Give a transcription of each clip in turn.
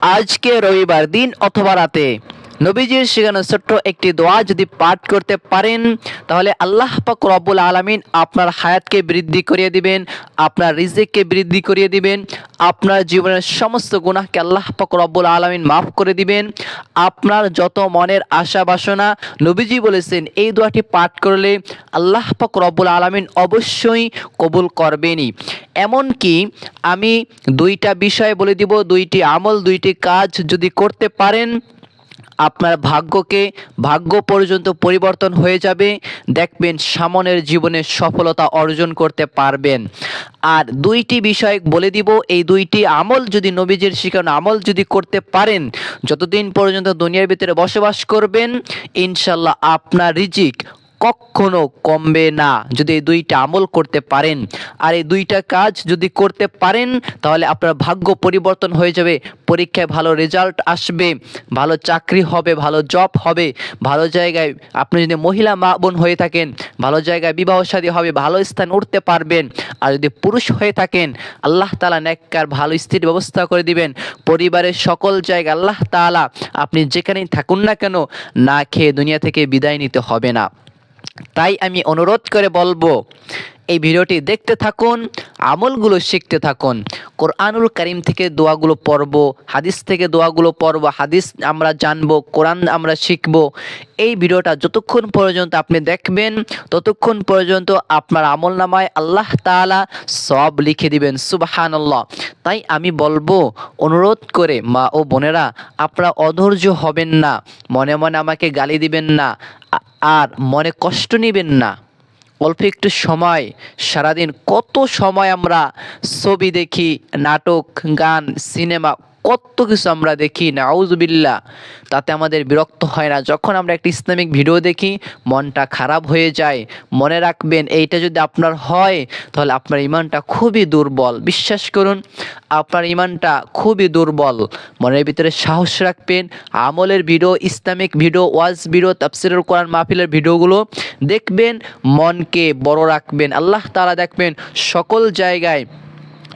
আজকে রবিবার দিন অথবা রাতে। নবীজির শেখানো ছোট্ট একটি দোয়া যদি পাঠ করতে পারেন, তাহলে আল্লাহ পাক রব্বুল আলামিন আপনার হায়াতকে বৃদ্ধি করিয়ে দিবেন, আপনার রিজিককে বৃদ্ধি করিয়ে দিবেন, আপনার জীবনের সমস্ত গুনাহকে আল্লাহ পাক রব্বুল আলামিন মাফ করে দিবেন। আপনার যত মনের আশা বাসনা, নবীজি বলেছেন, এই দোয়াটি পাঠ করলে আল্লাহ পাক রব্বুল আলামিন অবশ্যই কবুল করবেনই। এমনকি আমি দুইটা বিষয় বলে দিব, দুইটি আমল, দুইটি কাজ যদি করতে পারেন আপনার ভাগ্যকে ভাগ্য পর্যন্ত পরিবর্তন হয়ে যাবে। দেখবেন সামনের জীবনে সফলতা অর্জন করতে পারবেন। আর দুইটি বিষয় বলে দিব। এই দুইটি আমল যদি নবীজির শিখানো আমল যদি করতে পারেন, যতদিন পর্যন্ত দুনিয়ার ভিতরে বসবাস করবেন ইনশাল্লাহ আপনার রিজিক কখনো কমবে না। যদি এই দুইটা আমল করতে পারেন, আর এই দুইটা কাজ যদি করতে পারেন, তাহলে আপনার ভাগ্য পরিবর্তন হয়ে যাবে, পরীক্ষায় ভালো রেজাল্ট আসবে, ভালো চাকরি হবে, ভালো জব হবে, ভালো জায়গায় আপনি যদি মহিলা মা বোন হয়ে থাকেন, ভালো জায়গায় বিবাহ শাদী হবে, ভালো স্থান উঠতে পারবেন, আর যদি পুরুষ হয়ে থাকেন, আল্লাহ তালা নেককার, ভালো স্ত্রীর ব্যবস্থা করে দিবেন। পরিবারের সকল জায়গা আল্লাহ তাআলা আপনি যেখানেই থাকুন না কেন, না খেয়ে দুনিয়া থেকে বিদায় নিতে হবে না। তাই আমি অনুরোধ করে বলব এই ভিডিওটি দেখতে থাকুন, আমলগুলো শিখতে থাকুন। কোরআনুল করিম থেকে দোয়াগুলো পড়ব, হাদিস থেকে দোয়াগুলো পড়ব, হাদিস আমরা জানব, কোরআন আমরা শিখব। এই ভিডিওটা যতক্ষণ পর্যন্ত আপনি দেখবেন, ততক্ষণ পর্যন্ত আপনার আমল নামায় আল্লাহ তাআলা সব লিখে দিবেন, সুবাহানাল্লাহ। তাই আমি বলব, অনুরোধ করে মা ও বোনেরা, আপনারা অধৈর্য হবেন না, মনে মনে আমাকে গালি দিবেন না, আর মনে কষ্ট নেবেন না। অল্প একটু সময় সারাদিন কত সময় আমরা ছবি দেখি নাটক গান সিনেমা কত কিছু আমরা দেখি নাউজবিল্লা তাতে আমাদের বিরক্ত হয় না। যখন আমরা একটা ইসলামিক ভিডিও দেখি, মনটা খারাপ হয়ে যায়। মনে রাখবেন, এইটা যদি আপনার হয়, তাহলে আপনার ইমানটা খুবই দুর্বল। বিশ্বাস করুন, আপনার ইমানটা খুবই দুর্বল। মনের ভিতরে সাহস রাখবেন। আমলের ভিডিও, ইসলামিক ভিডিও, ওয়াজ ভিডিও তাফসিরুল কোরআন মাহফিলের ভিডিওগুলো দেখবেন, মনকে বড় রাখবেন। আল্লাহ তাআলা দেখবেন, সকল জায়গায়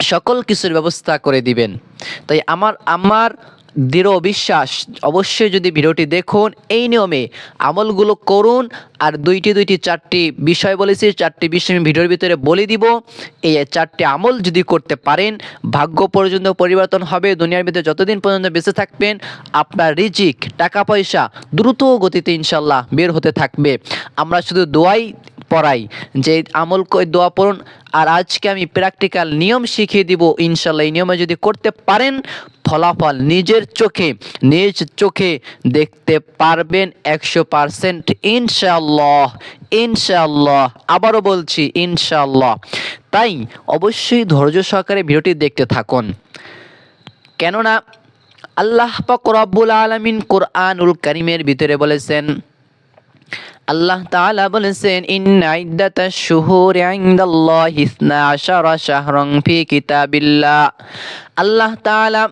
সকল কিছুর ব্যবস্থা করে দিবেন। তাই আমার আমার দৃঢ় বিশ্বাস, অবশ্যই যদি ভিডিওটি দেখুন, এই নিয়মে আমলগুলো করুন, আর দুইটি দুইটি, চারটি বিষয় বলেছি, চারটি বিষয় আমি ভিডিওর ভিতরে বলে দিব। এই চারটি আমল যদি করতে পারেন, ভাগ্য পর্যন্ত পরিবর্তন হবে, দুনিয়ার ভিতরে যতদিন পর্যন্ত বেঁচে থাকবেন, আপনার রিজিক, টাকা পয়সা দ্রুত গতিতে ইনশাল্লাহ বের হতে থাকবে। আমরা শুধু দোয়াই পড়াই, যে আমল দোয়া পড়ুন, আর আজকে আমি প্র্যাকটিক্যাল নিয়ম শিখিয়ে দিব, ইনশাল্লাহ এই নিয়মে যদি করতে পারেন, ফলাফল নিজের চোখে, নিজ চোখে দেখতে পারবেন একশো পারসেন্ট ইনশাল্লাহ ইনশাল্লাহ, আবারও বলছি, ইনশাল্লাহ। তাই অবশ্যই ধৈর্য সহকারে ভিডিওটি দেখতে থাকুন। কেননা, আল্লাহ পাক রব্বুল আলামিন কোরআনুল কারিমের ভিতরে বলেছেন আল্লাহ তাআলা বলেছেন, ইন্না ইদ্দাতাশ শুহুরি ইনদাল্লাহি ইসনা আশারা শাহরান ফি কিতাবিল্লাহ। আল্লাহ তাআলা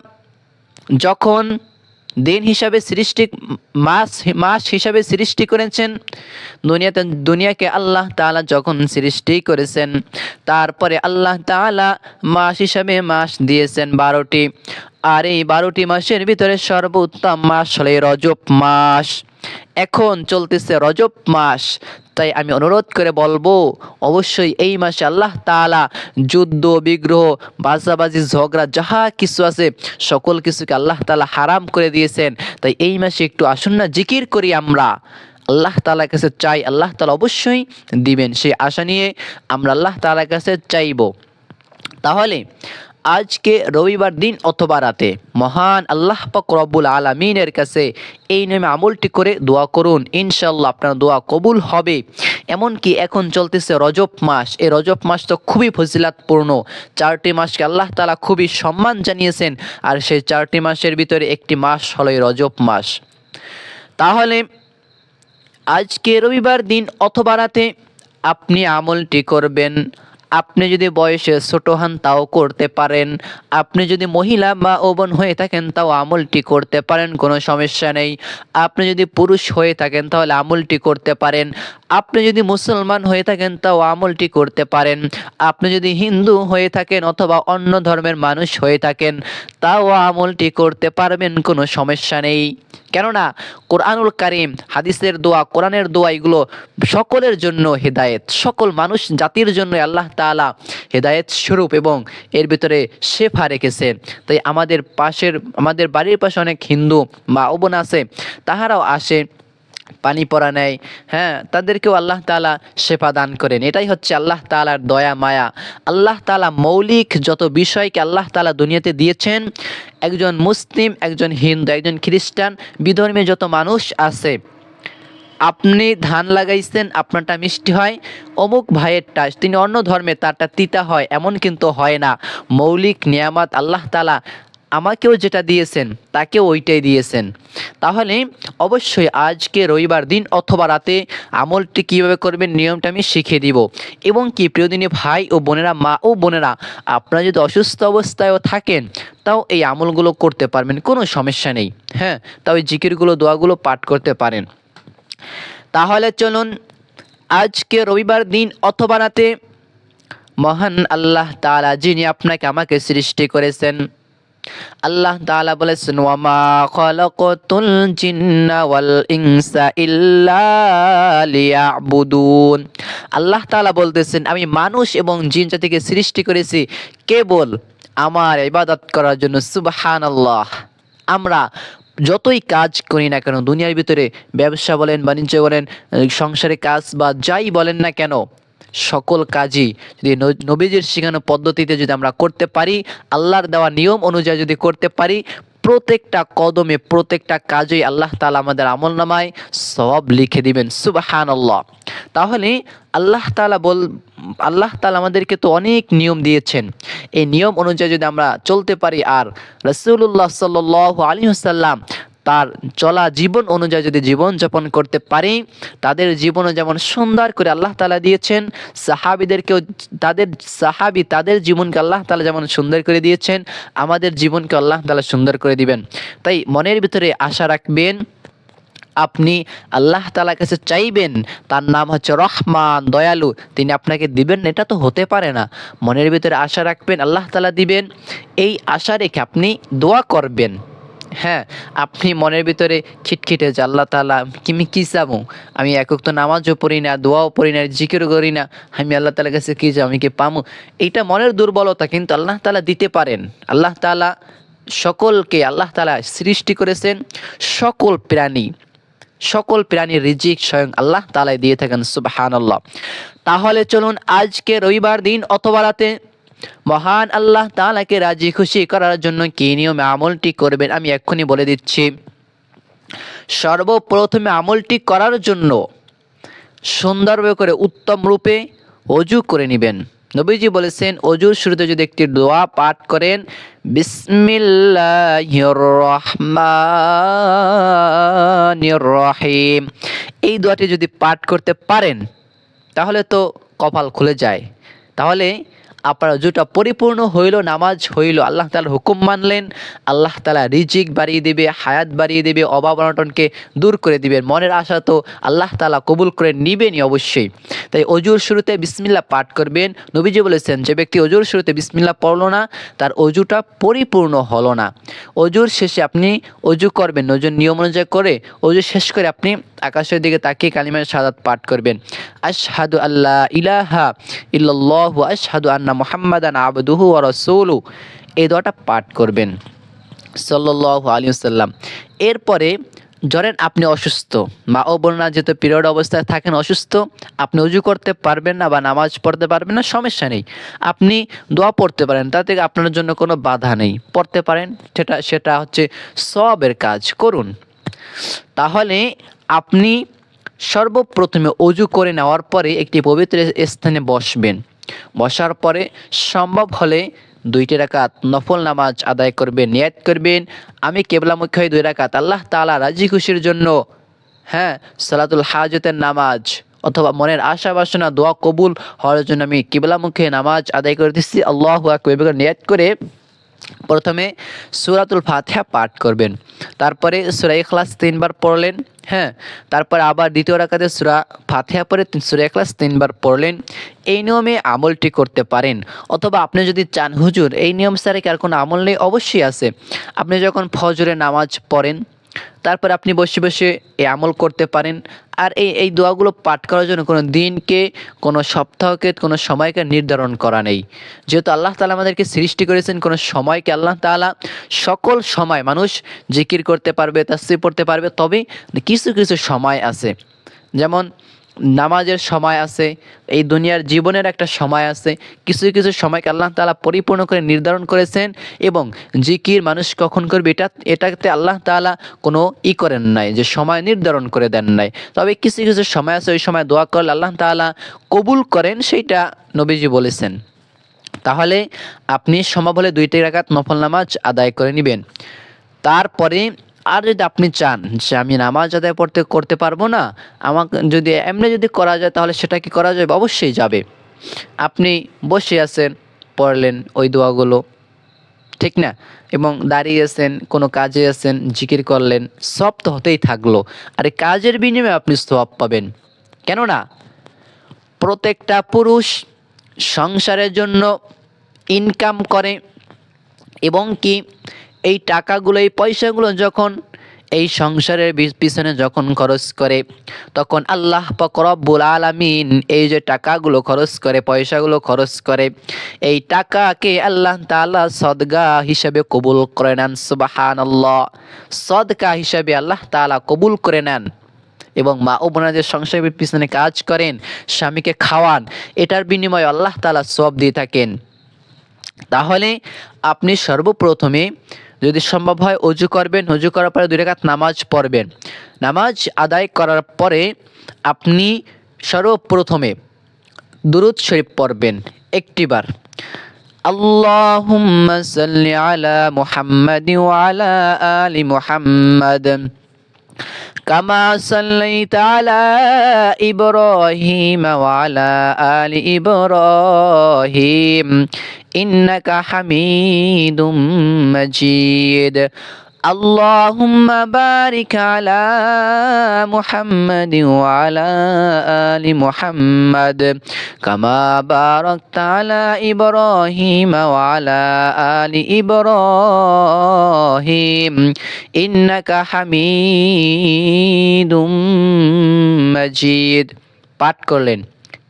যখন দিন হিসাবে সৃষ্টি, মাস মাস হিসাবে সৃষ্টি করেছেন, দুনিয়াতে, দুনিয়াকে আল্লাহ তাআলা যখন সৃষ্টি করেছেন, তারপরে আল্লাহ তাআলা মাস হিসাবে মাস দিয়েছেন বারোটি। আর এই বারোটি মাসের ভিতরে সর্বোত্তম মাস হলে রজব মাস। এখন চলতেছে রজব মাস। তাই আমি অনুরোধ করে বলব, অবশ্যই এই মাসে আল্লাহ তাআলা যুদ্ধ, বিগ্রহ, বাজাবাজি, ঝগড়া, যাহা কিছু আছে, সকল কিছুকে আল্লাহ তালা হারাম করে দিয়েছেন। তাই এই মাসে একটু আসুন না, জিকির করি আমরা। আল্লাহ তাআলার কাছে চাই, আল্লাহ তালা অবশ্যই দিবেন। সেই আশা নিয়ে আমরা আল্লাহ তাআলার কাছে চাইব। তাহলে আজকে রবিবার দিন অথবা রাতে। মহান আল্লাহ পাক রব্বুল আলমিনের কাছে এই নামে আমলটি করে দোয়া করুন। ইনশাল্লাহ আপনার দোয়া কবুল হবে। এমনকি এখন চলতেছে রজব মাস। এই রজব মাস তো খুবই ফজিলাতপূর্ণ। চারটি মাসকে আল্লাহ তালা খুবই সম্মান জানিয়েছেন আর সেই চারটি মাসের ভিতরে একটি মাস হলো এই রজব মাস। তাহলে আজকে রবিবার দিন অথবা রাতে আপনি আমলটি করবেন আপনি যদি বয়সে ছোট হন, তাও করতে পারেন। আপনি যদি মহিলা বা ওবন হয়ে থাকেন, তাও আমলটি করতে পারেন, কোনো সমস্যা নেই। আপনি যদি পুরুষ হয়ে থাকেন, তাহলে আমলটি করতে পারেন। আপনি যদি মুসলমান হয়ে থাকেন, তাও আমলটি করতে পারেন। আপনি যদি হিন্দু হয়ে থাকেন, অথবা অন্য ধর্মের মানুষ হয়ে থাকেন, তাও আমলটি করতে পারবেন, কোনো সমস্যা নেই। কেননা, কোরআনুল কারিম, হাদিসের দোয়া, কোরআনের দোয়া, এগুলো সকলের জন্য হেদায়েত। সকল মানুষ জাতির জন্য আল্লাহ তাআলা হেদায়েত স্বরূপ এবং এর ভিতরে শেফা রেখেছেন তাই আমাদের পাশের, আমাদের বাড়ির পাশে অনেক হিন্দু মা বোন আছে, তাহারাও আসে, পানি পরা নেয় হ্যাঁ তাদেরকেও আল্লাহ তাআলা শেফা দান করেন। এটাই হচ্ছে আল্লাহ তাআলার দয়া, মায়া। আল্লাহ তালা মৌলিক যত বিষয়কে আল্লাহ তালা দুনিয়াতে দিয়েছেন, একজন মুসলিম, একজন হিন্দু, একজন খ্রিস্টান, বিধর্মী যত মানুষ আছে আপনি ধান লাগাইছেন, আপনারটা মিষ্টি হয়, অমুক ভাইয়েরটা তিনি অন্য ধর্মে, তারটা তিতা হয়, এমন কিন্তু হয় না। মৌলিক নিয়ামত আল্লাহ তালা আমাকেও যেটা দিয়েছেন, তাকেও ওইটাই দিয়েছেন। তাহলে অবশ্যই আজকে রবিবার দিন অথবা রাতে আমলটি কীভাবে করবেন, নিয়মটা আমি শিখিয়ে দিব। এবং কি প্রিয়দিনী ভাই ও বোনেরা, মা ও বোনেরা, আপনারা যদি অসুস্থ অবস্থায়ও থাকেন, তাও এই আমলগুলো করতে পারবেন, কোনো সমস্যা নেই। হ্যাঁ তাও এই জিকিরগুলো, দোয়াগুলো পাঠ করতে পারেন। তাহলে চলুন আজকে রবিবার দিন অথবা রাতে মহান আল্লাহ তাআলা যিনি আপনাকে আমাকে সৃষ্টি করেছেন, আল্লাহ তাআলা বলেছেন, ওয়ামা ইনসা ইল্লা আল্লাহ তাআলা বলতেছেন, আমি মানুষ এবং জিন জাতিকে সৃষ্টি করেছি কেবল আমার ইবাদত করার জন্য। সুবহানাল্লাহ, আমরা যতই কাজ করি না কেন, দুনিয়ার ভিতরে ব্যবসা বলেন, বাণিজ্য বলেন সংসারে কাজ বা যাই বলেন না কেন, সকল কাজই যদি নবীজির শিখানো পদ্ধতিতে যদি আমরা করতে পারি, আল্লাহর দেওয়া নিয়ম অনুযায়ী যদি করতে পারি প্রত্যেকটা কদমে, প্রত্যেকটা কাজেই আল্লাহ তালা আমাদের আমল নামায় সব লিখে দিবেন সুবাহান আল্লাহ তাহলে আল্লাহ তালা বল, আল্লাহ তালা আমাদেরকে তো অনেক নিয়ম দিয়েছেন। এই নিয়ম অনুযায়ী যদি আমরা চলতে পারি, আর রসুল্লাহ সাল্ল আলী সাল্লাম তার চলা জীবন অনুযায়ী যদি জীবন যাপন করতে পারি, তাদের জীবনও যেমন সুন্দর করে আল্লাহ তালা দিয়েছেন, সাহাবিদেরকেও তাদের সাহাবি তাদের জীবনকে আল্লাহ তালা যেমন সুন্দর করে দিয়েছেন, আমাদের জীবনকে আল্লাহ তালা সুন্দর করে দিবেন। তাই মনের ভিতরে আশা রাখবেন, আপনি আল্লাহ তালার কাছে চাইবেন, তার নাম হচ্ছে রহমান, দয়ালু, তিনি আপনাকে দিবেন, এটা তো হতে পারে না। মনের ভিতরে আশা রাখবেন, আল্লাহ তালা দিবেন, এই আশা রেখে আপনি দোয়া করবেন। হ্যাঁ আপনি মনের ভিতরে খিটখিটে যে আল্লাহ তালা কিমি কী চাবো? আমি একক তো নামাজও পড়ি না, দোয়াও পড়ি না, জিকিরও করি না, আমি আল্লাহ তালার কাছে কী চাও আমি কি পামু? এইটা মনের দুর্বলতা কিন্তু আল্লাহ তালা দিতে পারেন। আল্লাহ তালা সকলকে, আল্লাহ তালা সৃষ্টি করেছেন সকল প্রাণী, সকল প্রাণীর রিজিক স্বয়ং আল্লাহ তালাই দিয়ে থাকেন সুবাহান আল্লাহ তাহলে চলুন আজকে রবিবার দিন অথবা রাতে মহান আল্লাহ তালাকে রাজি খুশি করার জন্য কি নিয়মে আমলটি করবেন আমি এক্ষুনি বলে দিচ্ছি। সর্বপ্রথমে আমলটি করার জন্য সুন্দরভাবে করে উত্তম রূপে অজু করে নেবেন। নবীজি বলেছেন, অজুর শুরুতে যদি একটি দোয়া পাঠ করেন রহিম। এই দোয়াটি যদি পাঠ করতে পারেন, তাহলে তো কপাল খুলে যায়। তাহলে আপনার অজুটা পরিপূর্ণ হইল, নামাজ হইল। আল্লাহ তালার হুকুম মানলেন, আল্লাহ তালা রিজিক বাড়িয়ে দেবে, হায়াত বাড়িয়ে দেবে, অভাব অনটনকে দূর করে দিবেন মনের আশা তো আল্লাহ তালা কবুল করে নিবেনই অবশ্যই। তাই অজুর শুরুতে বিসমিল্লা পাঠ করবেন। নবীজি বলেছেন, যে ব্যক্তি অজুর শুরুতে বিসমিল্লা পড়ল না, তার অজুটা পরিপূর্ণ হলো না। অজুর শেষে আপনি অজু করবেন, অজুর নিয়ম অনুযায়ী করে অজু শেষ করে আপনি আকাশের দিকে তাকিয়ে কালিমার সাদাত পাঠ করবেন। আশহাদু আল্লাহ ইলাহা ইল্লাল্লাহু, আশহাদু আন্না মুহাম্মাদান আবদুহু ওয়া রাসূলু। এই দোয়াটা পাঠ করবেন। সাল্লাল্লাহু আলাইহি ওয়াসাল্লাম। এরপরে ধরেন আপনি অসুস্থ, মা ও বোনরা যেহেতু পিরিয়ড অবস্থায় থাকেন অসুস্থ, আপনি উজু করতে পারবেন না বা নামাজ পড়তে পারবেন না, সমস্যা নেই। আপনি দোয়া পড়তে পারেন, তাতে আপনার জন্য কোনো বাধা নেই। পড়তে পারেন, সেটা সেটা হচ্ছে সবের কাজ, করুন। তাহলে আপনি সর্বপ্রথমে অজু করে নেওয়ার পরে একটি পবিত্র স্থানে বসবেন। বসার পরে সম্ভব হলে দুইটি রাকাত নফল নামাজ আদায় করবেন, নিয়াত করবেন। আমি কেবলামুখী হয়ে দুই রাকাত আল্লাহ তালা রাজি খুশির জন্য হ্যাঁ সালাতুল হাজতের নামাজ অথবা মনের আশা বাসনা দোয়া কবুল হওয়ার জন্য আমি কেবলা মুখে নামাজ আদায় করে দিচ্ছি। আল্লাহ নিয়াত করে প্রথমে সুরাতুল ফাতিহা পাঠ করবেন। তারপরে সুরা ইখলাস তিনবার পড়লেন হ্যাঁ? তারপর আবার দ্বিতীয় রাখাতে সুরা ফাতিহা পরে সুরা ইখলাস তিনবার পড়লেন। এই নিয়মে আমলটি করতে পারেন। অথবা আপনি যদি চান, হুজুর, এই নিয়ম স্যারে কি আর কোনো আমল নেই? অবশ্যই আছে। আপনি যখন ফজরে নামাজ পড়েন তারপর আপনি বসে বসে এই আমল করতে পারেন। আর এই এই দোয়াগুলো পাঠ করার জন্য কোনো দিনকে, কোনো সপ্তাহকে, কোনো সময়কে নির্ধারণ করা নেই। যেহেতু আল্লাহ তালা আমাদেরকে সৃষ্টি করেছেন, কোনো সময়কে আল্লাহ তালা সকল সময় মানুষ জিকির করতে পারবে তাস্তি পড়তে পারবে তবে কিছু কিছু সময় আছে। যেমন নামাজের সময় আছে, এই দুনিয়ার জীবনের একটা সময় আছে, কিছু কিছু সময়কে আল্লাহ তাআলা পরিপূর্ণ করে নির্ধারণ করেছেন এবং জিকির মানুষ কখন করবে, এটা, এটাতে আল্লাহ তাআলা কোনো ই করেন নাই, যে সময় নির্ধারণ করে দেন নাই। তবে কিছু কিছু সময় আছে, ওই সময় দোয়া করলে আল্লাহ তাআলা কবুল করেন, সেইটা নবীজি বলেছেন। তাহলে আপনি সম্ভব হলে দুইটি রাকাত নফল নামাজ আদায় করে নেবেন। তারপরে আর যদি আপনি চান যে আমি নামাজ আদায় পড়তে, করতে পারব না, আমাকে যদি এমনি যদি করা যায় তাহলে সেটা কি করা যাবে? অবশ্যই যাবে। আপনি বসে আছেন, পড়লেন ওই দোয়াগুলো, ঠিক না? এবং দাঁড়িয়ে আছেন, কোনো কাজে আছেন, জিকির করলেন, সব তো হতেই থাকল। আর কাজের বিনিময়ে আপনি সব পাবেন। কেননা প্রত্যেকটা পুরুষ সংসারের জন্য ইনকাম করে, এবং কি এই টাকাগুলো, এই পয়সাগুলো যখন এই সংসারের পিছনে যখন খরচ করে, তখন আল্লাহ রব্বুল আলামিন এই যে টাকাগুলো খরচ করে, পয়সাগুলো খরচ করে, এই টাকাকে আল্লাহ তাআলা সদগা হিসাবে কবুল করে নেন সুবাহান আল্লাহ সদকা হিসাবে আল্লাহ তাআলা কবুল করে নেন এবং মা ও যে সংসারের পিছনে কাজ করেন, স্বামীকে খাওয়ান, এটার বিনিময়ে আল্লাহ তাআলা সব দিয়ে থাকেন। তাহলে আপনি সর্বপ্রথমে যদি সম্ভব হয় অজু করবেন অজু করার পরে দুই রেখাত নামাজ পড়বেন নামাজ আদায় করার পরে আপনি সর্বপ্রথমে দুরুদ শরীফ পড়বেন একটিবার আল্লাহুম্মা সাল্লি আলা মুহাম্মাদি ওয়া আলা আলি মুহাম্মাদ كما صليت على إبراهيم وعلى آل إبراهيم إنك حميد مجيد اللهم بارك على محمد وعلى آل محمد كما باركت على إبراهيم وعلى آل إبراهيم إنك حميد مجيد পাঠ করলেন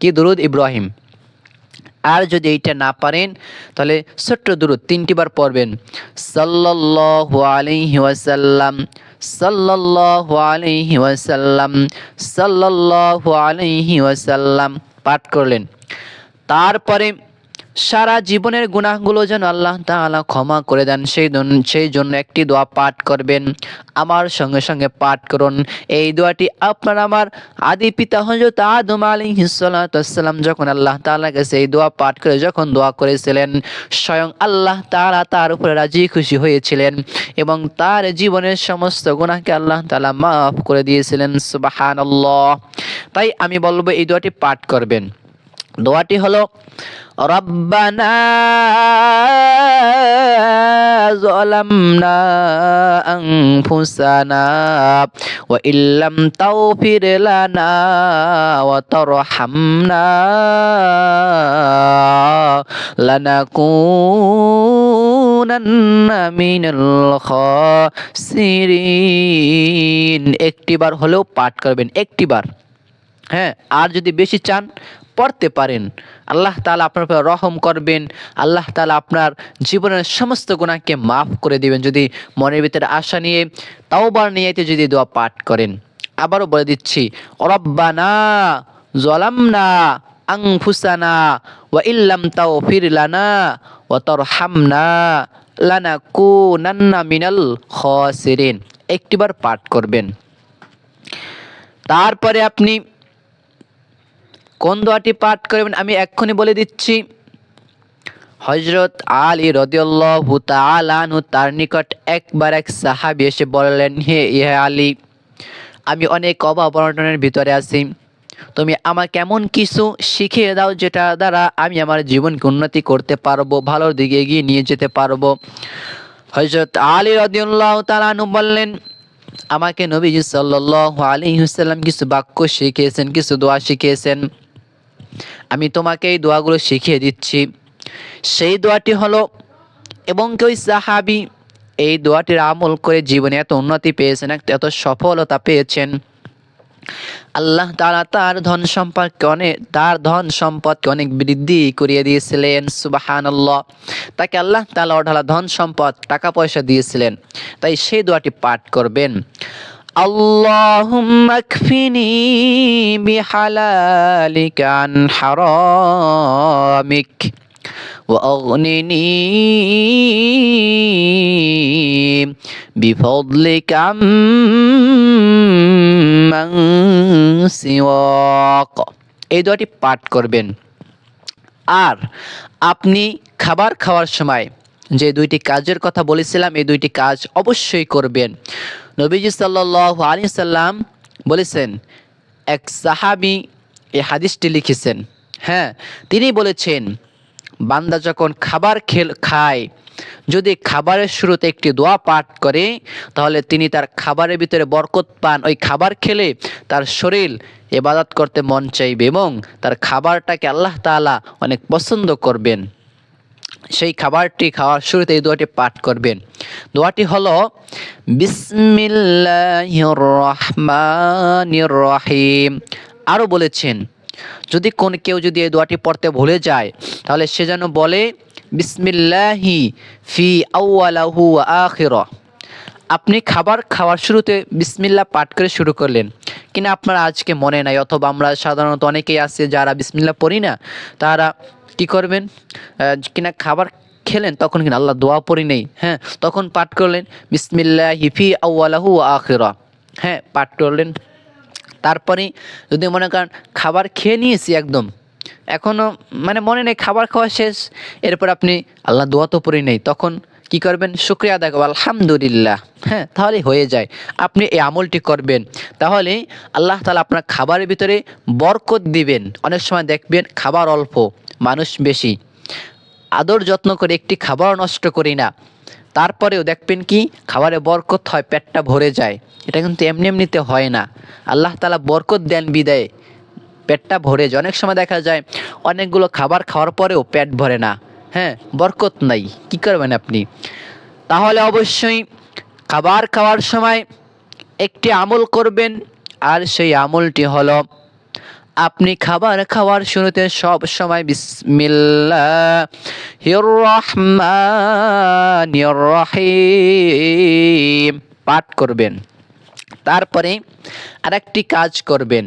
কি দুরুদ ইব্রাহিম আর যদি এইটা না পারেন, তাহলে ছোট্ট দূর তিনটি বার পড়বেন। সাল্লাল্লাহু আলাইহি ওয়াসাল্লাম, সাল্লাল্লাহু আলাইহি ওয়াসাল্লাম, সাল্লাল্লাহু আলাইহি ওয়াসাল্লাম পাঠ করলেন। তারপরে সারা জীবনের গুনাহগুলো যেন আল্লাহ তাআলা ক্ষমা করে দেন, সেই সেই জন্য একটি দোয়া পাঠ করবেন। আমার সঙ্গে সঙ্গে পাঠ করুন। এই দোয়াটি আপনার আমার আদি পিতা হজরত আদম আলাইহিসসালাম যখন আল্লাহ তাআলার কাছে এই দোয়া পাঠ করে যখন দোয়া করেছিলেন, স্বয়ং আল্লাহ তাআলা তার উপরে রাজি খুশি হয়েছিলেন এবং তার জীবনের সমস্ত গুনাহকে আল্লাহ তাআলা মাফ করে দিয়েছিলেন। সুবহানাল্লাহ। তাই আমি বলব এই দোয়াটি পাঠ করবেন। দোয়াটি হলো, রব্বানা জলামনা আনফুসানা ইল্লাম লানা একটিবার হলেও পাঠ করবেন, একটিবার। হ্যাঁ আর যদি বেশি চান পড়তে পারেন। আল্লাহ তাআলা আপনার উপর রহম করবেন। আল্লাহ তাআলা আপনার জীবনের সমস্ত গুণাকে মাফ করে দিবেন। যদি মনের ভিতরে আশা নিয়ে তাও তাওবার নিয়েতে যদি দোয়া পাঠ করেন। আবারও বলে দিচ্ছি, রব্বানা জলামনা আংফুসানা ওয়া ইল্লাম তাওফির লানা ওয়া তারহামনা লানাকুনান্না মিনাল খাসিরিন। একটিবার পাঠ করবেন। তারপরে আপনি কোন দোয়াটি পাঠ করবেন আমি এক্ষুনি বলে দিচ্ছি। হজরত আলী রদিয়াল্লাহু তাআলাহু তার নিকট একবার এক সাহাবী এসে বললেন, হে ইহে আলী, আমি অনেক অভাব অনটনের ভিতরে আছি। তুমি আমাকে কেমন কিছু শিখিয়ে দাও যেটা দ্বারা আমি আমার জীবনকে উন্নতি করতে পারব, ভালোর দিকে এগিয়ে নিয়ে যেতে পারব। হজরত আলী রদিউল্লাহ তালানু বললেন, আমাকে নবীজি সাল্লাহ আলী হুসাল্লাম কিছু বাক্য শিখিয়েছেন, কিছু দোয়া শিখিয়েছেন। আমি তোমাকে এই দোয়াগুলো শিখিয়ে দিচ্ছি। সেই দোয়াটি হলো, এবং কেউ সাহাবি এই দোয়াটির আমল করে জীবনে এত উন্নতি পেয়েছেন, এত সফলতা পেয়েছেন। আল্লাহ তারা তার ধন সম্পদকে অনেক, তার ধন সম্পদকে অনেক বৃদ্ধি করিয়ে দিয়েছিলেন, সুবাহানাল্লাহ। তাকে আল্লাহ তাআলা অঢালা ধন সম্পদ, টাকা পয়সা দিয়েছিলেন। তাই সেই দোয়াটি পাঠ করবেন। اللهم اكفني بحلالك عن حرامك وأغنني بفضلك عمن سواك এই দোয়াটি পাঠ করবেন আর আপনি খাবার খাওয়ার সময় যে দুইটি কাজের কথা বলেছিলাম, এই দুইটি কাজ অবশ্যই করবেন। নবীজি সাল্লাহ আলী সাল্লাম বলেছেন, এক সাহাবি এই হাদিসটি লিখেছেন। হ্যাঁ তিনি বলেছেন, বান্দা যখন খাবার খেল, খায়, যদি খাবারের শুরুতে একটি দোয়া পাঠ করে, তাহলে তিনি তার খাবারের ভিতরে বরকত পান। ওই খাবার খেলে তার শরীর এবাদত করতে মন চাইবে এবং তার খাবারটাকে আল্লাহ তাআলা অনেক পছন্দ করবেন। সেই খাবারটি খাওয়ার শুরুতে এই দোয়াটি পাঠ করবেন। দোয়াটি হলো বিসমিল্লাহির রহমানির রহিম আরও বলেছেন, যদি কোন কেউ যদি এই দোয়াটি পড়তে ভুলে যায়, তাহলে সে যেন বলে, বিসমিল্লাহি ফি আউআলাহু আখিরা আপনি খাবার খাওয়ার শুরুতে বিসমিল্লা পাঠ করে শুরু করলেন। কিনা আপনার আজকে মনে নাই, অথবা আমরা সাধারণত অনেকেই আছে যারা বিসমিল্লাহ পড়ি না, তারা কি করবেন? কিনা খাবার খেলেন, তখন কিনা আল্লাহ দোয়া পড়ি নেই। হ্যাঁ তখন পাঠ করলেন বিসমিল্লা হিফি আউ্লাহু আখিরা। হ্যাঁ পাঠ করলেন। তারপরে যদি মনে করেন খাবার খেয়ে নিয়েছি একদম এখনও মানে মনে নেই, খাবার খাওয়া শেষ, এরপর আপনি আল্লাহ দোয়া তো পড়ি নেই, তখন কি করবেন? শুক্রিয়া আদায় করব আলহামদুলিল্লাহ। হ্যাঁ তাহলে হয়ে যায়। আপনি এই আমলটি করবেন। তাহলে আল্লাহ তালা আপনার খাবারের ভিতরে বরকত দিবেন। অনেক সময় দেখবেন খাবার অল্প, মানুষ বেশি। আদর যত্ন করে একটি খাবারও নষ্ট করি না। তারপরেও দেখবেন কি? খাবারে বরকত হয়, পেটটা ভরে যায়। এটা কিন্তু এমনি এমনিতে হয় না। আল্লাহ তালা বরকত দেন বিদায়। পেটটা ভরে যায়। অনেক সময় দেখা যায়, অনেকগুলো খাবার খাওয়ার পরেও পেট ভরে না। হ্যাঁ বরকত নাই। কি করবেন আপনি? তাহলে অবশ্যই খাবার খাওয়ার সময় একটি আমল করবেন, আর সেই আমলটি হলো, আপনি খাবার খাওয়ার শুরুতে সব সময় রহিম পাঠ করবেন। তারপরে আরেকটি কাজ করবেন।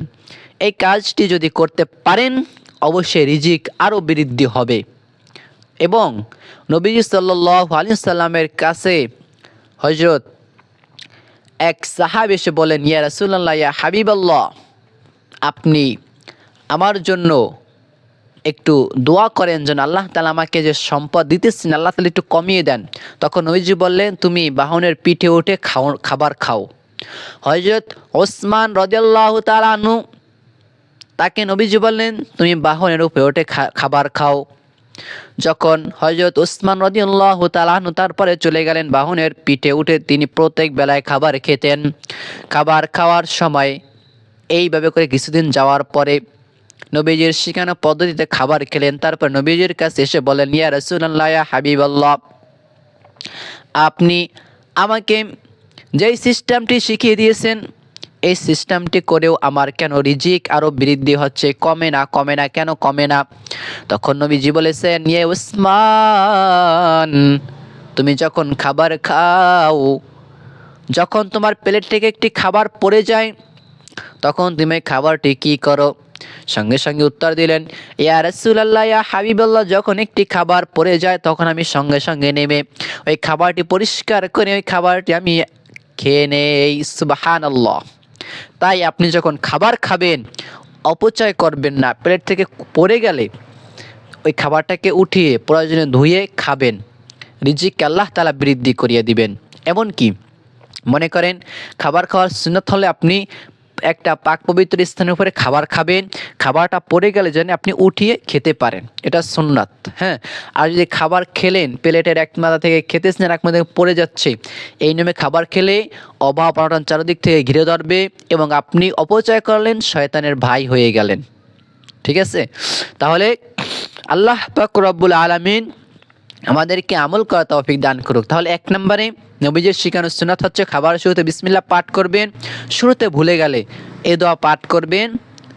এই কাজটি যদি করতে পারেন, অবশ্যই রিজিক আরও বৃদ্ধি হবে। এবং নবীজি সাল্লাহ আলী সাল্লামের কাছে হজরত এক সাহাব এসে বলেন, ইয়া রাসুল্লাহ ইয়া হাবিবাল্লাহ, আপনি আমার জন্য একটু দোয়া করেন যেন আল্লাহ তালা আমাকে যে সম্পদ দিতেছেন, আল্লাহ তালা একটু কমিয়ে দেন। তখন নবীজি বললেন, তুমি বাহনের পিঠে উঠে খাও, খাবার খাও। হজরত ওসমান রদিয়াল্লাহ তালানু তাকে নবীজি বললেন, তুমি বাহনের উপরে উঠে খাবার খাও। যখন হজরত উসমান রদিউল্লাহ তালাহনু তারপরে চলে গেলেন বাহনের পিঠে উঠে, তিনি প্রত্যেক বেলায় খাবার খেতেন। খাবার খাওয়ার সময় এইভাবে করে কিছুদিন যাওয়ার পরে নবীজির শিখানো পদ্ধতিতে খাবার খেলেন। তারপর নবীজির কাছে এসে বলেন ইয়া রসুল্লাহ হাবিব আল্লাহ আপনি আমাকে যেই সিস্টেমটি শিখিয়ে দিয়েছেন এই সিস্টেমটি করেও আমার কেন রিজিক আরও বৃদ্ধি হচ্ছে? কমে না কমে না, কেন কমে না? তখন নবীজি বলেছেন ইয়ে উসমান, তুমি যখন খাবার খাও, যখন তোমার প্লেট থেকে একটি খাবার পড়ে যায়, তখন তুমি খাবারটি কি করো? সঙ্গে সঙ্গে উত্তর দিলেন, ইয়া রাসূলুল্লাহ, ইয়া হাবিবাল্লাহ, যখন একটি খাবার পড়ে যায়, তখন আমি সঙ্গে সঙ্গে নেমে ওই খাবারটি পরিষ্কার করে, ওই খাবারটি আমি খেয়ে নেই, সুবহানাল্লাহ। তাই আপনি যখন খাবার খাবেন, অপচয় করবেন না। প্লেট থেকে পড়ে গেলে ওই খাবারটাকে উঠিয়ে, প্রয়োজনে ধুয়ে খাবেন। রিজিককে আল্লাহ তালা বৃদ্ধি করিয়ে দিবেন। এমন কি মনে করেন, খাবার খাওয়ার সুন্নত হলে আপনি একটা পাক পবিত্র স্থানের উপরে খাবার খাবেন, খাবারটা পড়ে গেলে যেন আপনি উঠিয়ে খেতে পারেন। এটা সুন্নাত হ্যাঁ? আর যদি খাবার খেলেন, প্লেটের এক মাথা থেকে খেতেছেন, আর এক মাথা থেকে পড়ে যাচ্ছে, এই নিয়মে খাবার খেলে অভাব অনটন চারিদিক থেকে ঘিরে ধরবে এবং আপনি অপচয় করলেন, শয়তানের ভাই হয়ে গেলেন। ঠিক আছে? তাহলে আল্লাহ পাক রব্বুল আলামিন আমাদেরকে আমল করা তৌফিক দান করুক। তাহলে এক নম্বরে নবীজের শিখানো সুনাত হচ্ছে খাবার শুরুতে বিসমিল্লাহ পাঠ করবেন, শুরুতে ভুলে গেলে এ দোয়া পাঠ করবেন,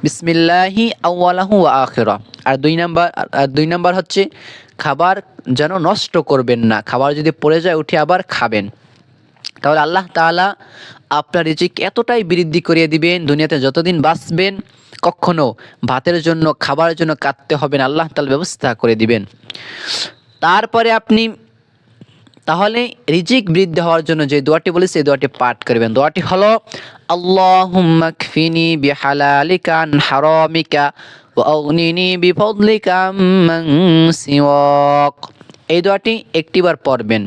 বিসমিল্লাহি আউ্লাহু আখেরা। আর দুই নাম্বার, আর দুই নাম্বার হচ্ছে খাবার যেন নষ্ট করবেন না, খাবার যদি পড়ে যায় উঠে আবার খাবেন। তাহলে আল্লাহ তাআলা আপনার রিজিক এতটাই বৃদ্ধি করিয়ে দিবেন, দুনিয়াতে যতদিন বাঁচবেন, কখনো ভাতের জন্য, খাবারের জন্য কাঁদতে হবে না, আল্লাহ তাল ব্যবস্থা করে দিবেন। তারপরে আপনি তাহলে রিজিক বৃদ্ধি হওয়ার জন্য যে দোয়াটি বলে সেই দোয়াটি পাঠ করবেন। দোয়াটি হলো আল্লাহ কফিনি বিহালালিকা হারামিকা বিফদলিকা এই দোয়াটি একটিবার পড়বেন।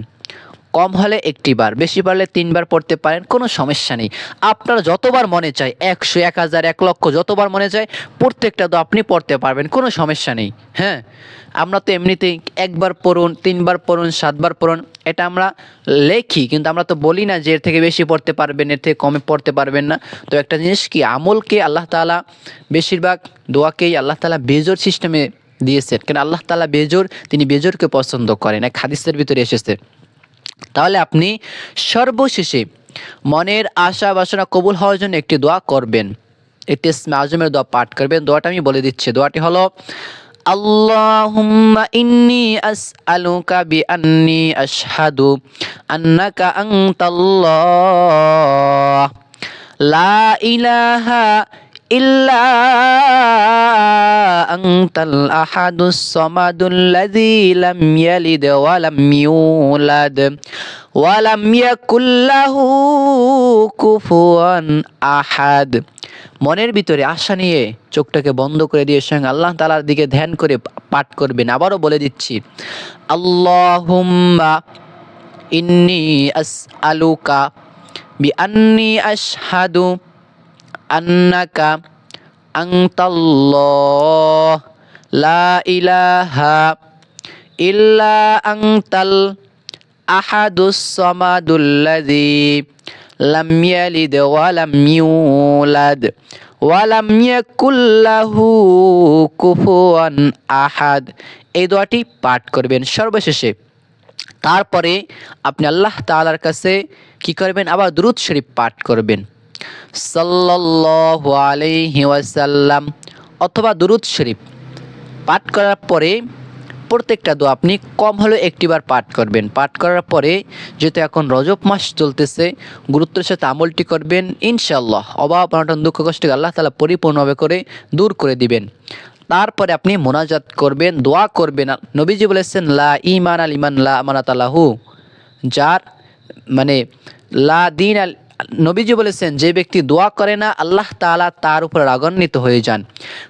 কম হলে একটিবার, বেশি পারলে তিনবার পড়তে পারেন, কোনো সমস্যা নেই। আপনার যতবার মনে চায়, একশো, এক হাজার, এক লক্ষ, যতবার মনে চায়, প্রত্যেকটা তো আপনি পড়তে পারবেন, কোনো সমস্যা নেই হ্যাঁ? আমরা তো এমনিতেই একবার পড়ুন, তিনবার পড়ুন, সাতবার পড়ুন, এটা আমরা লেখি, কিন্তু আমরা তো বলি না যে এর থেকে বেশি পড়তে পারবেন, এর থেকে কমে পড়তে পারবেন না। তো একটা জিনিস কি, আমলকে আল্লাহ তাআলা বেশিরভাগ দোয়াকেই আল্লাহ তাআলা বেজোর সিস্টেমে দিয়েছেন, কেন আল্লাহ তাআলা বেজোর, তিনি বেজোরকে পছন্দ করেন, এক হাদিসের ভিতরে এসেছে। তাহলে আপনি সর্বশেষে মনের আশা বাসনা কবুল হওয়ার জন্য একটি দোয়া করবেন। একটি ইসমে আজমের দোয়া পাঠ করবেন। দোয়াটা আমি বলে দিচ্ছি। দোয়াটি হলো ইল্লা আহাদ মনের ভিতরে আশা নিয়ে চোখটাকে বন্ধ করে দিয়ে সঙ্গে আল্লাহ তালার দিকে ধ্যান করে পাঠ করবেন। আবারও বলে দিচ্ছি, আল্লাহুম্মা ইন্নি আসআলুকা বিআন্নি আশহাদু আন্নাকা আনতাল্লাহ লা ইলাহা ইল্লা আনতাল আহাদুস সামাদুল্লাযী লাম ইয়ালিদ ওয়া লাম ইউলাদ ওয়া লাম ইয়াকুল লাহু কুফুয়ান আহাদ এই দোয়াটি পাঠ করবেন সর্বশেষে। তারপরে আপনি আল্লাহ তাআলার কাছে কি করবেন? আবার দুরূদ শরীফ পাঠ করবেন। সাল্লাল্লাহু আলাইহি ওয়াসাল্লাম অথবা দুরুদ শরীফ পাঠ করার পরে প্রত্যেকটা দোয়া আপনি কম হলেও একটিবার পাঠ করবেন। পাঠ করার পরে যেহেতু এখন রজব মাস চলতেছে, গুরুত্বের সাথে আমলটি করবেন ইনশাল্লাহ অভাব অনটন দুঃখ কষ্টকে আল্লাহ তালা পরিপূর্ণভাবে করে দূর করে দিবেন। তারপরে আপনি মোনাজাত করবেন, দোয়া করবেন। নবীজি বলেছেন, লা ইমান আল ইমান লা আমানাত আল্লাহু যার মানে লা দিন আল নবীজি বলেছেন, যে ব্যক্তি দোয়া করে না, আল্লাহ তাআলা তার উপর রাগান্বিত হয়ে যান।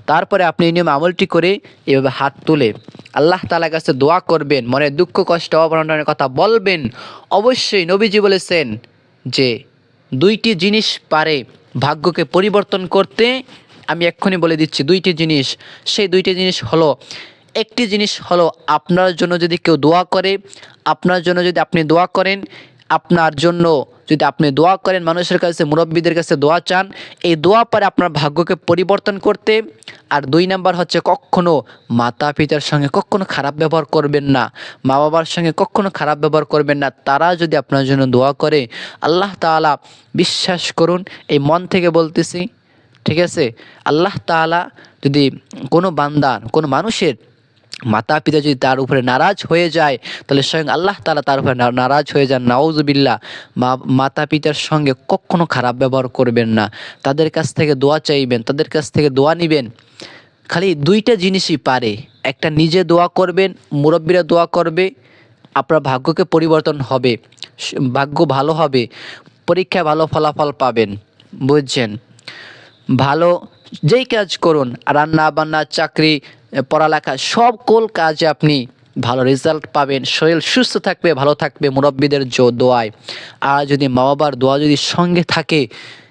তারপরে আপনি নিয়ম আমলটি করে এভাবে হাত তুলে আল্লাহ তাআলার কাছে দোয়া করবেন, মনে দুঃখ, কষ্ট অবরণের কথা বলবেন। অবশ্যই নবীজি বলেছেন যে, দুইটি জিনিস পারে ভাগ্যকে পরিবর্তন করতে। আমি এক্ষুনি বলে দিচ্ছি, দুইটি জিনিস। সেই দুইটি জিনিস হলো, একটি জিনিস হলো আপনার জন্য যদি কেউ দোয়া করে, আপনার জন্য যদি আপনি দোয়া করেন, আপনার জন্য যদি আপনি দোয়া করেন মানুষের কাছে, মুরব্বীদের কাছে দোয়া চান, এই দোয়া পারে আপনার ভাগ্যকে পরিবর্তন করতে। আর দুই নাম্বার হচ্ছে কখনো মাতা পিতার সঙ্গে কখনো খারাপ ব্যবহার করবেন না মা বাবার সঙ্গে কখনো খারাপ ব্যবহার করবেন না। তারা যদি আপনার জন্য দোয়া করে, আল্লাহ তাআলা বিশ্বাস করুন, এই মন থেকে বলতেছি, ঠিক আছে? আল্লাহ তাআলা যদি কোনো বান্দার কোনো মানুষের মাতা পিতা যদি তার উপরে নারাজ হয়ে যায়, তাহলে স্বয়ং আল্লাহ তালা তার উপরে নারাজ হয়ে যান। নাউজুবিল্লাহ, মা মাতা পিতার সঙ্গে কখনো খারাপ ব্যবহার করবেন না। তাদের কাছ থেকে দোয়া চাইবেন, তাদের কাছ থেকে দোয়া নেবেন। খালি দুইটা জিনিসই পারে। একটা নিজে দোয়া করবেন, মুরব্বীরা দোয়া করবে, আপনার ভাগ্যকে পরিবর্তন হবে ভাগ্য ভালো হবে, পরীক্ষায় ভালো ফলাফল পাবেন, বুঝছেন? ভালো, যেই কাজ করুন, রান্না বান্না, চাকরি পড়ালেখা সকল কাজে আপনি ভালো রেজাল্ট পাবেন। শরীর সুস্থ থাকবে, ভালো থাকবে মুরব্বীদের জো, দোয়ায়। আর যদি মা বাবার দোয়া যদি সঙ্গে থাকে,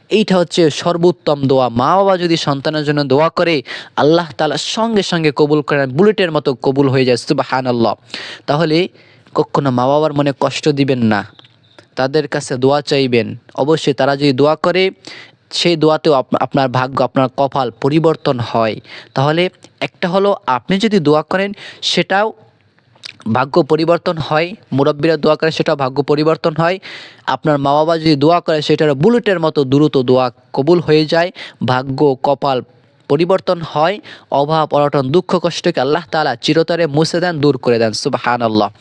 এইটা হচ্ছে সর্বোত্তম দোয়া। মা বাবা যদি সন্তানের জন্য দোয়া করে, আল্লাহ তালা সঙ্গে সঙ্গে কবুল করেন, বুলেটের মতো কবুল হয়ে যায় সুবাহান আল্লাহ তাহলে কখনো মা বাবার মনে কষ্ট দিবেন না। তাদের কাছে দোয়া চাইবেন। অবশ্যই তারা যদি দোয়া করে সেই দোয়াতেও আপ- আপনার ভাগ্য, আপনার কপাল পরিবর্তন হয়। তাহলে একটা হলো আপনি যদি দোয়া করেন, সেটাও ভাগ্য পরিবর্তন হয়, মুরব্বীরা দোয়া করে সেটা ভাগ্য পরিবর্তন হয়। আপনার মা বাবা যদি দোয়া করে সেটার বুলেটের মতো দ্রুত দোয়া কবুল হয়ে যায়, ভাগ্য, কপাল পরিবর্তন হয়, অভাব, অনটন, দুঃখ কষ্টকে আল্লাহ তালা চিরতরে মুছে দেন, দূর করে দেন সুবাহান আল্লাহ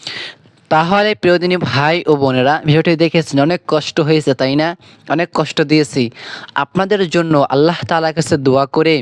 তাহলে প্রিয়দিনী ভাই ও বোনেরা, ভিডিওটি দেখেছেন, অনেক কষ্ট হয়েছে, তাই না? অনেক কষ্ট দিয়েছি। আপনাদের জন্য আল্লাহ তাআলার কাছে দোয়া করে,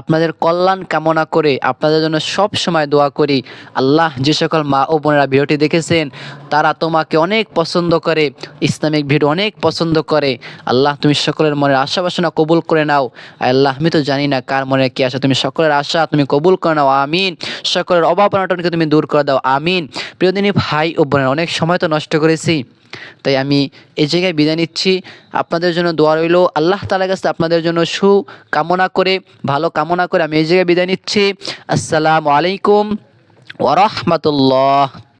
আপনাদের কল্যাণ কামনা করে, আপনাদের জন্য সব সময় দোয়া করি। আল্লাহ যে সকল মা ও বোনেরা ভিডিওটি দেখেছেন, তারা তোমাকে অনেক পছন্দ করে, ইসলামিক ভিডিও অনেক পছন্দ করে। আল্লাহ তুমি সকলের মনের আশা বাসনা কবুল করে নাও। আল্লাহ, আমি তো জানি না কার মনে কি আশা। তুমি সকলের আশা তুমি কবুল করে নাও, আমিন। সকলের অভাব অনটনকে তুমি দূর করে দাও, আমিন। প্রিয়দিনী ভাই ও বোনের, অনেক সময় তো নষ্ট করেছি, তাই আমি এই জায়গায় বিদায় নিচ্ছি। আপনাদের জন্য দোয়া রইল, আল্লাহ তালার কাছে আপনাদের জন্য সু কামনা করে, ভালো কামনা করে আমি এই জায়গায় বিদায় নিচ্ছি। আসসালামু আলাইকুম ওরহমতুল্লাহ